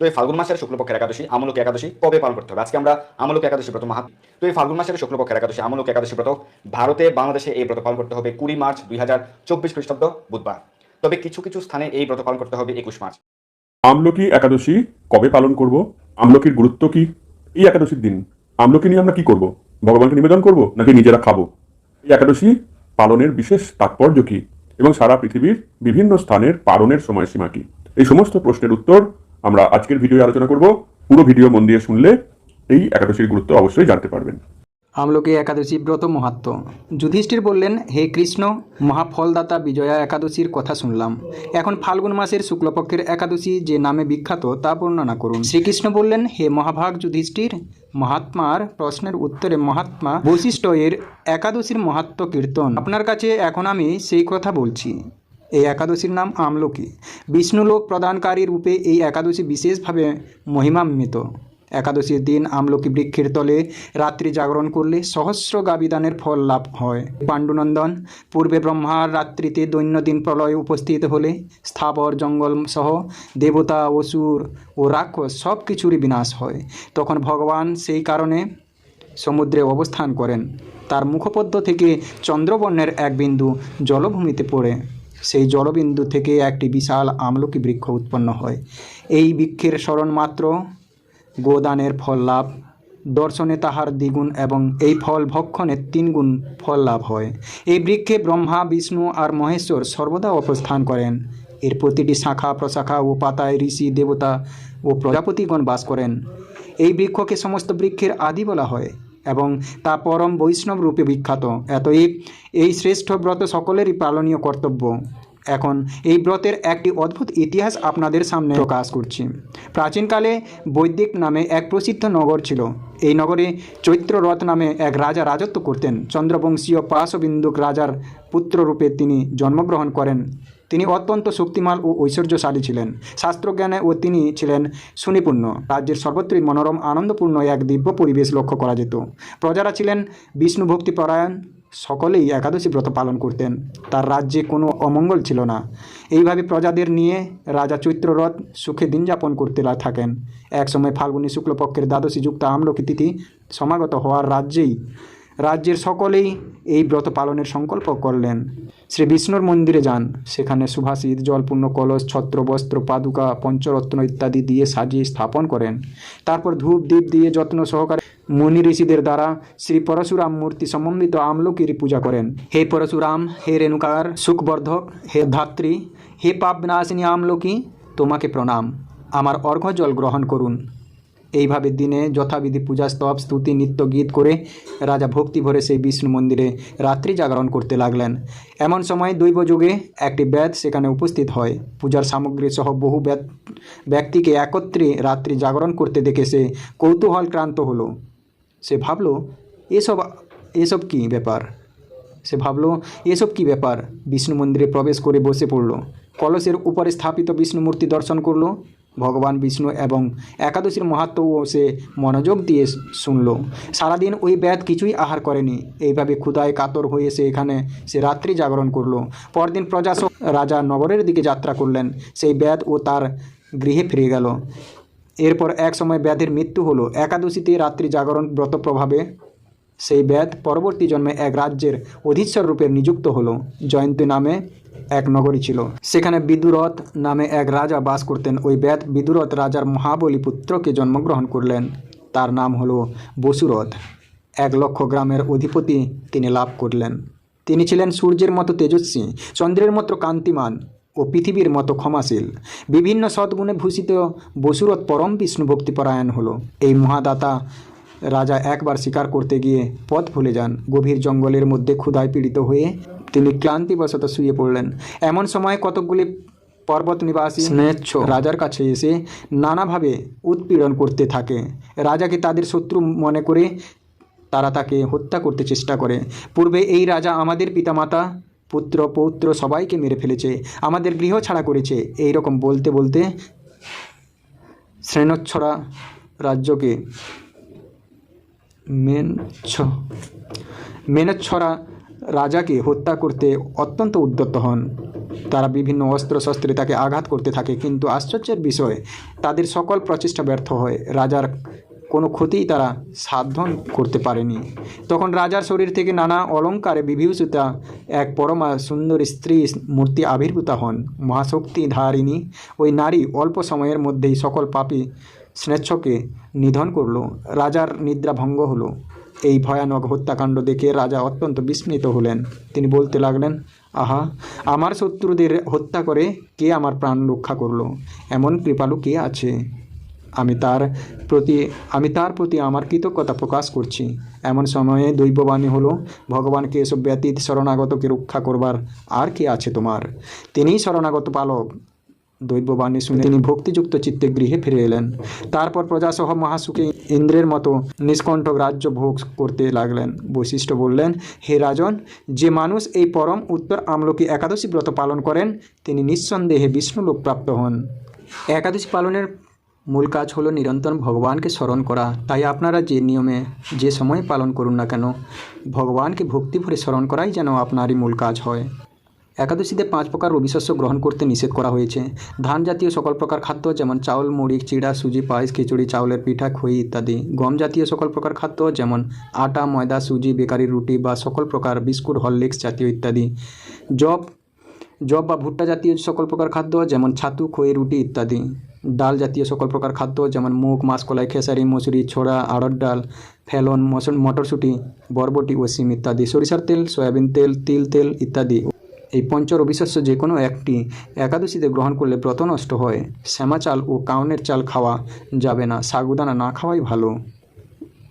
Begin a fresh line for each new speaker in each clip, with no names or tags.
তো এই ফাল্গুন মাসের শুক্লপক্ষের একাদশী, আমলক একাদশী কবে পালন করতে হবে? আজকে আমরা আমলক একাদশী ব্রত মাহাত তো এই ফাল্গুন মাসের শুক্লপক্ষের একাদশী, আমলক একাদশী ব্রত ভারতে, বাংলাদেশে এই ব্রত পালন করতে হবে কুড়ি মার্চ দুই হাজার চব্বিশ খ্রিস্টাব্দ বুধবার। তবে কিছু কিছু স্থানে এই ব্রত পালন করতে হবে একুশ মার্চ।
আমলকি একাদশী কবে পালন করব? আমলকির গুরুত্ব কি? এই একাদশীর দিন আমলকি নিয়ে আমরা কি করব? ভগবানকে নিবেদন করব নাকি নিজেরা খাব? এই একাদশী পালনের বিশেষ তাৎপর্য কি? এবং সারা পৃথিবীর বিভিন্ন স্থানের পালনের সময়সীমা কি? এই সমস্ত প্রশ্নের উত্তর আমরা আজকের ভিডিও আলোচনা করব। পুরো ভিডিও মন দিয়ে শুনলে এই একাদশীর গুরুত্ব অবশ্যই জানতে পারবেন।
আমলকি একাদশী ব্রত মহাত্ম। যুধিষ্ঠির বললেন, হে কৃষ্ণ, মহাফলদাতা বিজয়া একাদশীর কথা শুনলাম। এখন ফাল্গুন মাসের শুক্লপক্ষের একাদশী যে নামে বিখ্যাত তা বর্ণনা করুন। শ্রীকৃষ্ণ বললেন, হে মহাভাগ যুধিষ্ঠির, মহাত্মার প্রশ্নের উত্তরে মহাত্মা বৈশিষ্ট্য এর একাদশীর মাহাত্ম কীর্তন। আপনার কাছে এখন আমি সেই কথা বলছি। এই একাদশীর নাম আমলকি। বিষ্ণুলোক প্রদানকারী রূপে এই একাদশী বিশেষভাবে মহিমান্বিত। একাদশীর দিন আমলকি বৃক্ষের তলে রাত্রি জাগরণ করলে সহস্র গাবিদানের ফল লাভ হয়। পাণ্ডুনন্দন, পূর্বে ব্রহ্মার রাত্রিতে দৈনন্দিন প্রলয় উপস্থিত হলে স্থাবর জঙ্গল সহ দেবতা, অসুর ও রাক্ষস সব কিছুরই বিনাশ হয়। তখন ভগবান সেই কারণে সমুদ্রে অবস্থান করেন। তার মুখপদ্ম থেকে চন্দ্রবর্ণের এক বিন্দু জলভূমিতে পড়ে। সেই জলবিন্দু থেকে একটি বিশাল আমলকি বৃক্ষ উৎপন্ন হয়। এই বৃক্ষের স্মরণ মাত্র গোদানের ফল লাভ, দর্শনে তাহার দ্বিগুণ এবং এই ফল ভক্ষণে তিনগুণ ফল লাভ হয়। এই বৃক্ষে ব্রহ্মা, বিষ্ণু আর মহেশ্বর সর্বদা অবস্থান করেন। এর প্রতিটি শাখা, প্রশাখা ও পাতায় ঋষি, দেবতা ও প্রজাপতিগণ বাস করেন। এই বৃক্ষকে সমস্ত বৃক্ষের আদি বলা হয়। এবং তা পরম বৈষ্ণব রূপে বিখ্যাত। এতএব এই শ্রেষ্ঠ ব্রত সকলেরই পালনীয় কর্তব্য। এখন এই ব্রতের একটি অদ্ভুত ইতিহাস আপনাদের সামনে প্রকাশ করছি। প্রাচীনকালে বৈদিক নামে এক প্রসিদ্ধ নগর ছিল। এই নগরে চৈত্ররথ নামে এক রাজা রাজত্ব করতেন। চন্দ্রবংশীয় পাশবিন্দুক রাজার পুত্ররূপে তিনি জন্মগ্রহণ করেন। তিনি অত্যন্ত শক্তিমান ও ঐশ্বর্যশালী ছিলেন। শাস্ত্রজ্ঞানে ও তিনি ছিলেন সুনিপুণ্য রাজ্যের সর্বত্রই মনোরম, আনন্দপূর্ণ এক দিব্য পরিবেশ লক্ষ্য করা যেত। প্রজারা ছিলেন বিষ্ণু ভক্তিপরায়ণ, সকলেই একাদশী ব্রত পালন করতেন। তার রাজ্যে কোনো অমঙ্গল ছিল না। এইভাবে প্রজাদের নিয়ে রাজা চৈত্ররথ সুখে দিন যাপন করতে থাকেন। একসময় ফাল্গুনী শুক্লপক্ষের দ্বাদশী যুক্ত আমলকি তিথি সমাগত হওয়ার রাজ্যেই রাজ্যের সকলেই এই ব্রত পালনের সংকল্প করলেন। শ্রী বিষ্ণুর মন্দিরে যান। সেখানে সুভাষিত জলপূর্ণ কলস, ছত্র, বস্ত্র, পাদুকা, পঞ্চরত্ন ইত্যাদি দিয়ে সাজিয়ে স্থাপন করেন। তারপর ধূপ দ্বীপ দিয়ে যত্ন সহকারে মুনি ঋষিদের দ্বারা শ্রী পরশুরাম মূর্তি সম্বন্ধিত আমলকির পূজা করেন। হে পরশুরাম, হে রেণুকার, সুখবর্ধক, হে ধাত্রী, হে পাপ বিনাশিনী আমলকি, তোমাকে প্রণাম। আমার অর্ঘ্য জল গ্রহণ করুন। এইভাবে দিনে যথাবিধি পূজা স্তব, স্তুতি, নিত্য গীত করে রাজা ভক্তি ভরে সেই বিষ্ণু মন্দিরে রাত্রি জাগরণ করতে লাগলেন। এমন সময় দৈব যুগে একটি ব্যাধ সেখানে উপস্থিত হয়। পূজার সামগ্রী সহ বহু ব্যক্তিকে একত্রে রাত্রি জাগরণ করতে দেখে সে কৌতূহল কৌতূহলক্রান্ত হলো। সে ভাবলো, এসব এসব কি ব্যাপার? সে ভাবলো, এসব কি ব্যাপার? বিষ্ণু মন্দিরে প্রবেশ করে বসে পড়ল। কলসের উপরে স্থাপিত বিষ্ণু মূর্তি দর্শন করল। ভগবান বিষ্ণু এবং একাদশীর মাহাত্ম্যও সে মনোযোগ দিয়ে শুনল। সারাদিন ওই ব্যাধ কিছুই আহার করেনি। এইভাবে ক্ষুদায় কাতর হয়ে সে এখানে সে রাত্রি জাগরণ করল। পরদিন প্রজাসক রাজা নগরের দিকে যাত্রা করলেন। সেই ব্যাধ ও তার গৃহে ফিরে গেল। এরপর এক সময় ব্যাধের মৃত্যু হলো। একাদশীতে রাত্রি জাগরণ ব্রত প্রভাবে সেই ব্যাধ পরবর্তী জন্মে এক রাজ্যের অধীশ্বর রূপে নিযুক্ত হলো। জয়ন্তী নামে এক নগরী ছিল। সেখানে বিদুরথ নামে এক রাজা বাস করতেন। ওই ব্যাধ বিদুরথ রাজার মহাবলী পুত্রকে জন্মগ্রহণ করলেন। তার নাম হলো বসুরথ। এক লক্ষ গ্রামের অধিপতি তিনি লাভ করলেন। তিনি ছিলেন সূর্যের মতো তেজস্বী, চন্দ্রের মতো কান্তিমান ও পৃথিবীর মতো ক্ষমাশীল। বিভিন্ন সদ্গুণে ভূষিত বসুরথ পরম বিষ্ণু ভক্তিপরায়ণ হলো। এই মহাদাতা রাজা একবার শিকার করতে গিয়ে পথ ভুলে যান। গভীর জঙ্গলের মধ্যে ক্ষুধায় পীড়িত হয়ে তিনি ক্লান্তিবশত শুয়ে পড়লেন। এমন সময় কতকগুলি পর্বত নিবাসী স্নেচ্ছ। রাজার কাছে এসে নানাভাবে উৎপীড়ন করতে থাকে। রাজাকে তাদের শত্রু মনে করে তারা তাকে হত্যা করতে চেষ্টা করে। পূর্বে এই রাজা আমাদের পিতামাতা পুত্র পৌত্র সবাইকে মেরে ফেলেছে আমাদের গৃহ ছাড়া করেছে। এই রকম বলতে বলতে শ্রেণচ্ছরা রাজ্যকে মেনছ, মেনচ্ছরা রাজাকে হত্যা করতে অত্যন্ত উদ্যত হন। তারা বিভিন্ন অস্ত্র শস্ত্রে তাকে আঘাত করতে থাকে, কিন্তু আশ্চর্যের বিষয়, তাদের সকল প্রচেষ্টা ব্যর্থ হয়। রাজার কোনো ক্ষতিই তারা সাধন করতে পারেনি। তখন রাজার শরীর থেকে নানা অলঙ্কারে বিভূষিতা এক পরমা সুন্দর স্ত্রী মূর্তি আবির্ভূতা হন। মহাশক্তি ধারিণী ওই নারী অল্প সময়ের মধ্যেই সকল পাপী স্নেচ্ছকে নিধন করল, রাজার নিদ্রা ভঙ্গ হলো। এই ভয়ানক হত্যাকাণ্ড দেখে রাজা অত্যন্ত বিস্মিত হলেন। তিনি বলতে লাগলেন, আহা, আমার শত্রুদের হত্যা করে কে আমার প্রাণ রক্ষা করল? এমন কৃপালু কে আছে? আমি তার প্রতি, আমি তার প্রতি আমার কৃতজ্ঞতা প্রকাশ করছি। এমন সময়ে দৈববাণী হলো, ভগবানকে এসব ব্যতীত শরণাগতকে রক্ষা করবার আর কে আছে তোমার? তিনিই শরণাগত পালক দৈববাণী শুনে তিনি ভক্তিযুক্ত চিত্তে গৃহে ফিরে এলেন। তারপর প্রজাসহ মহাসুখে ইন্দ্রের মতো নিষ্কণ্ঠক রাজ্য ভোগ করতে লাগলেন। বৈশিষ্ট্য বললেন, হে রাজন, যে মানুষ এই পরম উত্তর আমলকি একাদশী ব্রত পালন করেন, তিনি নিঃসন্দেহে বিষ্ণুলোক প্রাপ্ত হন। একাদশী পালনের মূল কাজ হলো নিরন্তর ভগবানকে স্মরণ করা। তাই আপনারা যে নিয়মে, যে সময় পালন করুন না কেন, ভগবানকে ভক্তি ভরে স্মরণ করাই যেন আপনারই মূল কাজ হয়। একাদশীতে পাঁচ প্রকার রবিশস্য গ্রহণ করতে নিষেধ করা হয়েছে। ধান জাতীয় সকল প্রকার খাদ্য যেমন চাউল, মুড়ি, চিড়া, সুজি, পায়েস, খিচুড়ি, চাউলের পিঠা, খই ইত্যাদি। গম জাতীয় সকল প্রকার খাদ্য যেমন আটা, ময়দা, সুজি, বেকারি, রুটি বা সকল প্রকার বিস্কুট, হরলিক্স জাতীয় ইত্যাদি। জব জব বা ভুট্টা জাতীয় সকল প্রকার খাদ্য যেমন ছাতু, খই, রুটি ইত্যাদি। ডাল জাতীয় সকল প্রকার খাদ্য যেমন মুগ, মাসকলাই, খেসারি, মসুরি, ছোড়া আড়ত ডাল, ফেলন মটরশুঁটি, বরবটি ও সিম ইত্যাদি। সরিষার তেল, সয়াবিন তেল, তিল তেল ইত্যাদি। এই পঞ্চর রবিশস্য যে কোনো একটি একাদশীতে গ্রহণ করলে ব্রত নষ্ট হয়। শ্যামা চাল ও কাউনের চাল খাওয়া যাবে না, সাগুদানা না খাওয়াই ভালো।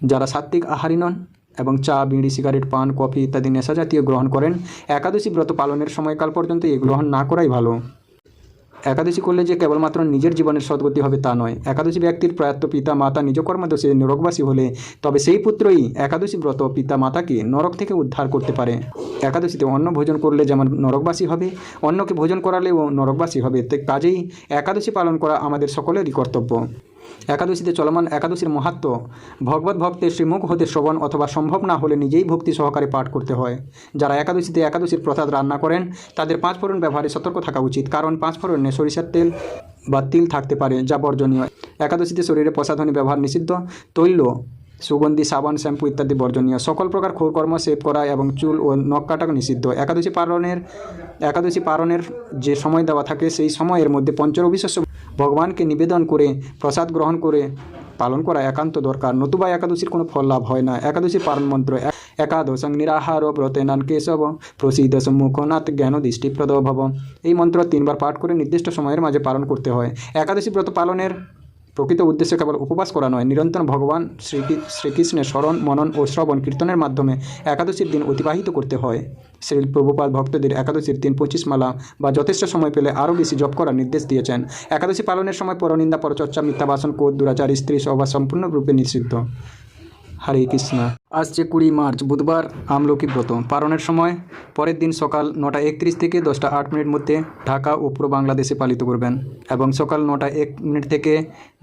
যারা সাত্ত্বিক আহারি নন এবং চা, বিড়ি, সিগারেট, পান, কফি ইত্যাদি নেশা জাতীয় গ্রহণ করেন, একাদশী ব্রত পালনের সময়কাল পর্যন্ত এই গ্রহণ না করাই ভালো। একাদশী করলে যে কেবলমাত্র নিজের জীবনের সদ্গতি হবে তা নয়। একাদশী ব্যক্তির প্রয়াত পিতা মাতা নিজ কর্মদোষে নরকবাসী হলে তবে সেই পুত্রই একাদশী ব্রত পিতা মাতাকে নরক থেকে উদ্ধার করতে পারে। একাদশীতে অন্ন ভোজন করলে যেমন নরকবাসী হবে অন্যকে ভোজন করালেও নরকবাসী হবে। কাজেই একাদশী পালন করা আমাদের সকলেরই কর্তব্য। একাদশীতে চলমান একাদশীর মাহাত্ম, ভগবত ভক্তের শ্রীমুখ হতে শ্রবণ অথবা সম্ভব না হলে নিজেই ভক্তি সহকারে পাঠ করতে হয়। যারা একাদশীতে একাদশীর প্রসাদ রান্না করেন, তাদের পাঁচ ফোড়ন ব্যবহারে সতর্ক থাকা উচিত, কারণ পাঁচ ফোড়নে সরিষার তেল বা তিল থাকতে পারে, যা বর্জনীয়। একাদশীতে শরীরে প্রসাধনী ব্যবহার নিষিদ্ধ, তৈল, সুগন্ধি, সাবান, শ্যাম্পু ইত্যাদি বর্জনীয়। সকল প্রকার কর্ম সেভ করা এবং চুল ও নখ কাটা নিষিদ্ধ। একাদশী পালনের একাদশী পালনের যে সময় দেওয়া থাকে, সেই সময়ের মধ্যে পঞ্চরবিশস্য ভগবানকে নিবেদন করে, প্রসাদ গ্রহণ করে পালন করা একান্ত দরকার। নতুবা একাদশীর কোনো ফল লাভ হয় না। একাদশীর পালন মন্ত্র একাদশং নিরাহার ব্রতেনান কেশব, প্রসিদ্ধ সম্মুখনাথ জ্ঞান দৃষ্টিপ্রদ ভব। এই মন্ত্র তিনবার পাঠ করে নির্দিষ্ট সময়ের মাঝে পালন করতে হয়। একাদশী ব্রত পালনের প্রকৃত উদ্দেশ্যে কেবল উপবাস করা নয়, নিরন্তর ভগবান শ্রী শ্রীকৃষ্ণের স্মরণ, মনন ও শ্রবণ কীর্তনের মাধ্যমে একাদশীর দিন অতিবাহিত করতে হয়। শ্রী প্রভুপাল ভক্তদের একাদশীর দিন পঁচিশ মালা বা যথেষ্ট সময় পেলে আরও বেশি জপ করার নির্দেশ দিয়েছেন। একাদশী পালনের সময় পরনিন্দা, পরচর্চা মিথ্যা বাসন কোদ দুরাচার, স্ত্রী সভা সম্পূর্ণরূপে নিষিদ্ধ। হরে কৃষ্ণ। আসছে কুড়ি মার্চ, বুধবার আমলকি ব্রত। পালনের সময়, পরের দিন সকাল নটা একত্রিশ থেকে দশটা আট মিনিট মধ্যে ঢাকা ও পুরো বাংলাদেশে পালিত করবেন এবং সকাল নটা এক মিনিট থেকে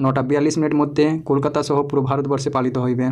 নটা বিয়াল্লিশ মিনিট মধ্যে কলকাতা সহ পুরো ভারতবর্ষে পালিত হইবে।